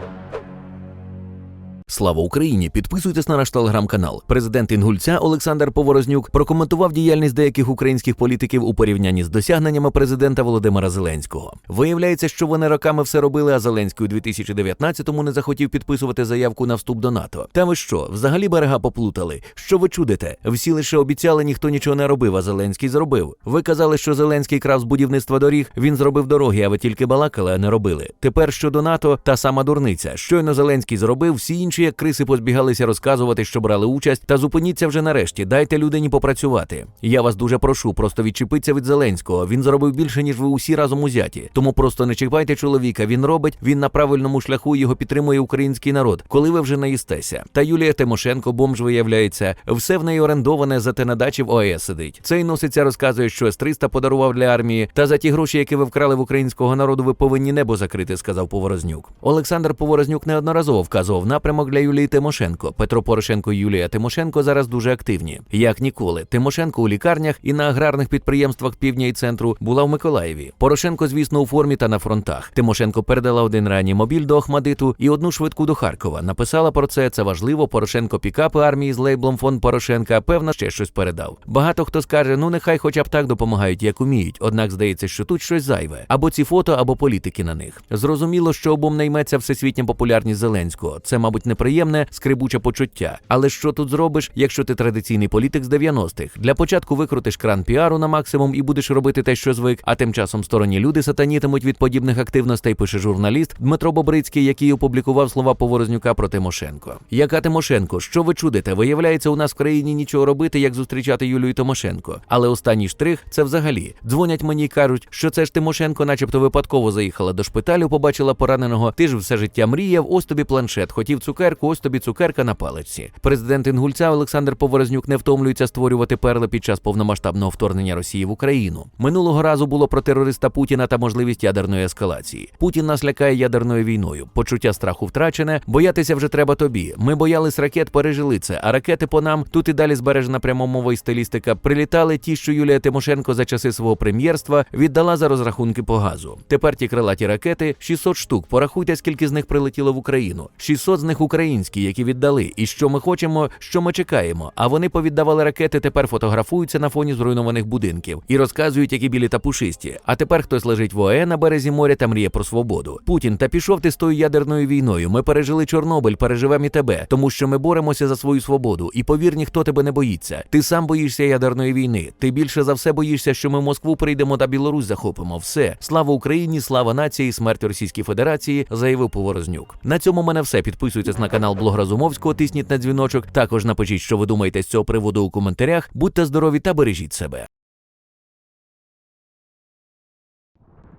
Thank you. Слава Україні! Підписуйтесь на наш телеграм-канал. Президент Інгульця Олександр Поворознюк прокоментував діяльність деяких українських політиків у порівнянні з досягненнями президента Володимира Зеленського. Виявляється, що вони роками все робили, а Зеленський у 2019-му не захотів підписувати заявку на вступ до НАТО. Та ви що, взагалі берега поплутали? Що ви чудите? Всі лише обіцяли, ніхто нічого не робив, а Зеленський зробив. Ви казали, що Зеленський крав з будівництва доріг, він зробив дороги, а ви тільки балакали, а не робили. Тепер щодо НАТО, та сама дурниця. Щойно Зеленський зробив, всі інші, як криси, позбігалися розказувати, що брали участь. Та зупиніться вже нарешті. Дайте людині попрацювати. Я вас дуже прошу, просто відчепиться від Зеленського. Він зробив більше, ніж ви усі разом узяті. Тому просто не чіпайте чоловіка. Він робить, він на правильному шляху. Його підтримує український народ. Коли ви вже наїстеся. Та Юлія Тимошенко, бомж виявляється, все в неї орендоване, зате на дачі в ОАЕС сидить. Цей носиться розказує, що С-300 подарував для армії. Та за ті гроші, які ви вкрали в українського народу, ви повинні небо закрити, сказав Поворознюк. Олександр Поворознюк неодноразово вказував напрямок для Юлії Тимошенко. Петро Порошенко і Юлія Тимошенко зараз дуже активні. Як ніколи, Тимошенко у лікарнях і на аграрних підприємствах півдня і центру була в Миколаєві. Порошенко, звісно, у формі та на фронтах. Тимошенко передала один реанімобіль до Охмадиту і одну швидку до Харкова. Написала про це. Це важливо. Порошенко пікапи армії з лейблом фонд Порошенка. Певно, ще щось передав. Багато хто скаже, ну нехай хоча б так допомагають, як уміють. Однак здається, що тут щось зайве. Або ці фото, або політики на них. Зрозуміло, що обом найметься всесвітня популярність Зеленського. Це, мабуть, неприємне, скрибуче почуття. Але що тут зробиш, якщо ти традиційний політик з 90-х? Для початку викрутиш кран піару на максимум і будеш робити те, що звик. А тим часом сторонні люди сатанітимуть від подібних активностей. Пише журналіст Дмитро Бобрицький, який опублікував слова Поворознюка про Тимошенко. Яка Тимошенко? Що ви чудите? Виявляється, у нас в країні нічого робити, як зустрічати Юлію Тимошенко. Але останній штрих це взагалі. Дзвонять мені і кажуть, що це ж Тимошенко, начебто випадково заїхала до шпиталю, побачила пораненого. Ти ж все життя мріяв. Ось тобі планшет. Хотів цукерку, ось тобі цукерка на паличці. Президент Інгульця Олександр Поворознюк не втомлюється створювати перли під час повномасштабного вторгнення Росії в Україну. Минулого разу було про терориста Путіна та можливість ядерної ескалації. Путін нас лякає ядерною війною. Почуття страху втрачене. Боятися вже треба тобі. Ми боялись ракет, пережили це. А ракети по нам тут і далі збережена прямомова і стилістика. Прилітали ті, що Юлія Тимошенко за часи свого прем'єрства віддала за розрахунки по газу. Тепер ті крилаті ракети 600 штук. Порахуйте, скільки з них прилетіло в Україну. 600 з них українські, які віддали. І що ми хочемо, що ми чекаємо. А вони повіддавали ракети, тепер фотографуються на фоні зруйнованих будинків і розказують, які білі та пушисті. А тепер хтось лежить в ОЕ на березі моря та мріє про свободу. Путін, та пішов ти з тою ядерною війною. Ми пережили Чорнобиль, переживемо і тебе, тому що ми боремося за свою свободу. І повір, ніхто тебе не боїться. Ти сам боїшся ядерної війни. Ти більше за все боїшся, що ми в Москву прийдемо та Білорусь захопимо. Все, слава Україні, слава нації, смерть Російській Федерації, заявив Поворознюк. На цьому мене все. Підписуйтесь на канал Блог Разумовського, тисніть на дзвіночок. Також напишіть, що ви думаєте з цього приводу у коментарях. Будьте здорові та бережіть себе.